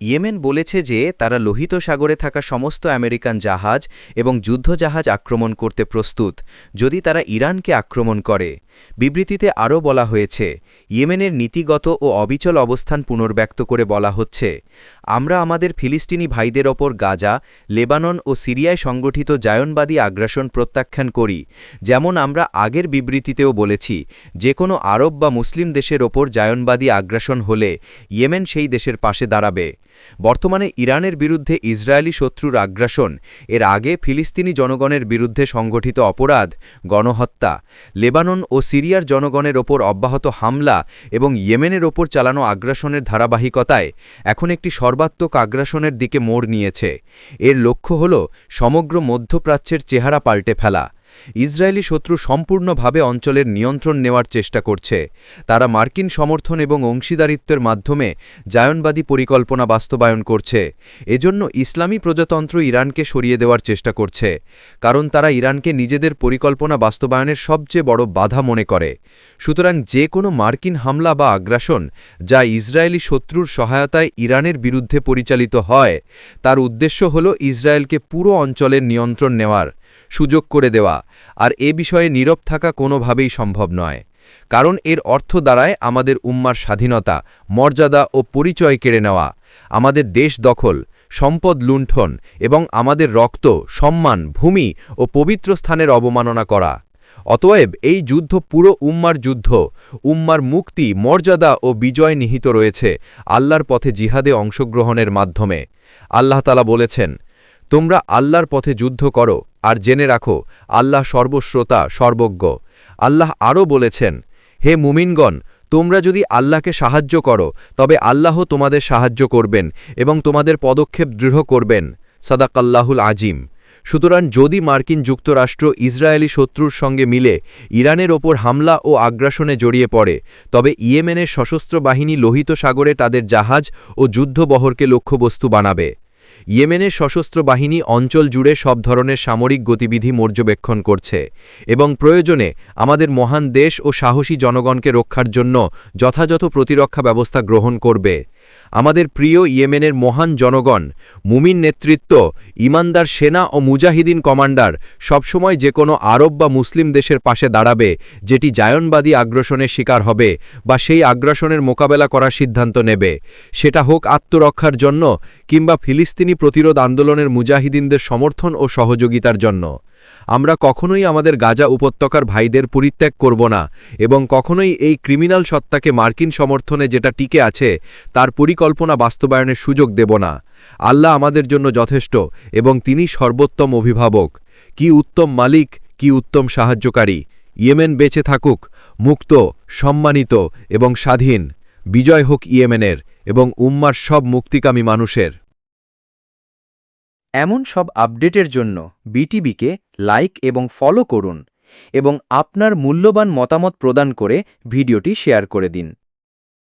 Yemen বলেছে যে তারা লোহিত সাগরে থাকা সমস্ত আমেরিকান জাহাজ এবং যুদ্ধজাহাজ আক্রমণ করতে প্রস্তুত, যদি তারা ইরানকে আক্রমণ করে। বিবৃতিতে আরও বলা হয়েছে, ইয়েমেনের নীতিগত ও অবিচল অবস্থান পুনর্ব্যক্ত করে বলা হচ্ছে, আমরা আমাদের ফিলিস্তিনি ভাইদের ওপর গাজা, লেবানন ও সিরিয়ায় সংগঠিত জায়নবাদী আগ্রাসন প্রত্যাখ্যান করি, যেমন আমরা আগের বিবৃতিতেও বলেছি, যে কোনো আরব বা মুসলিম দেশের ওপর জায়নবাদী আগ্রাসন হলে ইয়েমেন সেই দেশের পাশে দাঁড়াবে। বর্তমানে ইরানের বিরুদ্ধে ইসরায়েলি শত্রুর আগ্রাসন, এর আগে ফিলিস্তিনি জনগণের বিরুদ্ধে সংগঠিত অপরাধ, গণহত্যা, লেবানন ও সিরিয়ার জনগণের ওপর অব্যাহত হামলা এবং ইয়েমেনের ওপর চালানো আগ্রাসনের ধারাবাহিকতায় এখন একটি সর্বাত্মক আগ্রাসনের দিকে মোড় নিয়েছে। এর লক্ষ্য হল সমগ্র মধ্যপ্রাচ্যের চেহারা পাল্টে ফেলা। ইসরায়েলি শত্রু সম্পূর্ণভাবে অঞ্চলের নিয়ন্ত্রণ নেওয়ার চেষ্টা করছে। তারা মার্কিন সমর্থন এবং অংশীদারিত্বের মাধ্যমে জায়নবাদী পরিকল্পনা বাস্তবায়ন করছে। এজন্য ইসলামী প্রজাতন্ত্র ইরানকে সরিয়ে দেওয়ার চেষ্টা করছে, কারণ তারা ইরানকে নিজেদের পরিকল্পনা বাস্তবায়নের সবচেয়ে বড় বাধা মনে করে। সুতরাং যে কোনো মার্কিন হামলা বা আগ্রাসন যা ইসরায়েলি শত্রুর সহায়তায় ইরানের বিরুদ্ধে পরিচালিত হয়, তার উদ্দেশ্য হল ইসরায়েলকে পুরো অঞ্চলের নিয়ন্ত্রণ নেওয়ার। সুযোগ করে দেওয়া, আর এ বিষয়ে নীরব থাকা কোনোভাবেই সম্ভব নয়। কারণ এর অর্থ দ্বারায় আমাদের উম্মার স্বাধীনতা, মর্যাদা ও পরিচয় কেড়ে নেওয়া, আমাদের দেশ দখল, সম্পদ লুণ্ঠন এবং আমাদের রক্ত, সম্মান, ভূমি ও পবিত্র স্থানের অবমাননা করা। অতএব এই যুদ্ধ পুরো উম্মার যুদ্ধ, উম্মার মুক্তি, মর্যাদা ও বিজয় নিহিত রয়েছে আল্লাহর পথে জিহাদে অংশগ্রহণের মাধ্যমে। আল্লাহ তালা বলেছেন তোমরা আল্লাহর পথে যুদ্ধ করো আর জেনে রাখো, আল্লাহ সর্বশ্রোতা, সর্বজ্ঞ। আল্লাহ আরও বলেছেন, হে মুমিনগণ, তোমরা যদি আল্লাহকে সাহায্য করো, তবে আল্লাহ তোমাদের সাহায্য করবেন এবং তোমাদের পদক্ষেপ দৃঢ় করবেন। সাদাকাল্লাহুল আজিম। সুতরাং যদি মার্কিন যুক্তরাষ্ট্র ইসরায়েলি শত্রুর সঙ্গে মিলে ইরানের ওপর হামলা ও আগ্রাসনে জড়িয়ে পড়ে, তবে ইয়েমেনের সশস্ত্র বাহিনী লোহিত সাগরে তাদের জাহাজ ও যুদ্ধবহরকে লক্ষ্যবস্তু বানাবে। ইয়েমেনের সশস্ত্র বাহিনী অঞ্চল জুড়ে সব ধরনের সামরিক গতিবিধি পর্যবেক্ষণ করছে এবং প্রয়োজনে আমাদের মহান দেশ ও সাহসী জনগণকে রক্ষার জন্য যথাযথ প্রতিরক্ষা ব্যবস্থা গ্রহণ করবে। আমাদের প্রিয় ইয়েমেনের মহান জনগণ, মুমিন নেতৃত্ব, ইমানদার সেনা ও মুজাহিদিন কমান্ডার সবসময় যে কোনো আরব বা মুসলিম দেশের পাশে দাঁড়াবে, যেটি জায়নবাদী আগ্রাসনের শিকার হবে বা সেই আগ্রাসনের মোকাবেলা করার সিদ্ধান্ত নেবে। সেটা হোক আত্মরক্ষার জন্য কিংবা ফিলিস্তিনি প্রতিরোধ আন্দোলনের মুজাহিদিনদের সমর্থন ও সহযোগিতার জন্য। আমরা কখনোই আমাদের গাজা উপত্যকার ভাইদের পরিত্যাগ করব না এবং কখনোই এই ক্রিমিনাল সত্তাকে মার্কিন সমর্থনে যেটা টিকে আছে, তার পরিকল্পনা বাস্তবায়নের সুযোগ দেব না। আল্লাহ আমাদের জন্য যথেষ্ট এবং তিনি সর্বোত্তম অভিভাবক। কি উত্তম মালিক, কি উত্তম সাহায্যকারী। ইয়েমেন বেঁচে থাকুক, মুক্ত, সম্মানিত এবং স্বাধীন। বিজয় হোক ইয়েমেনের এবং উম্মার সব মুক্তিকামী মানুষের। এমন সব আপডেটের জন্য বিটিবিকে লাইক এবং ফলো করুন এবং আপনার মূল্যবান মতামত প্রদান করে ভিডিওটি শেয়ার করে দিন।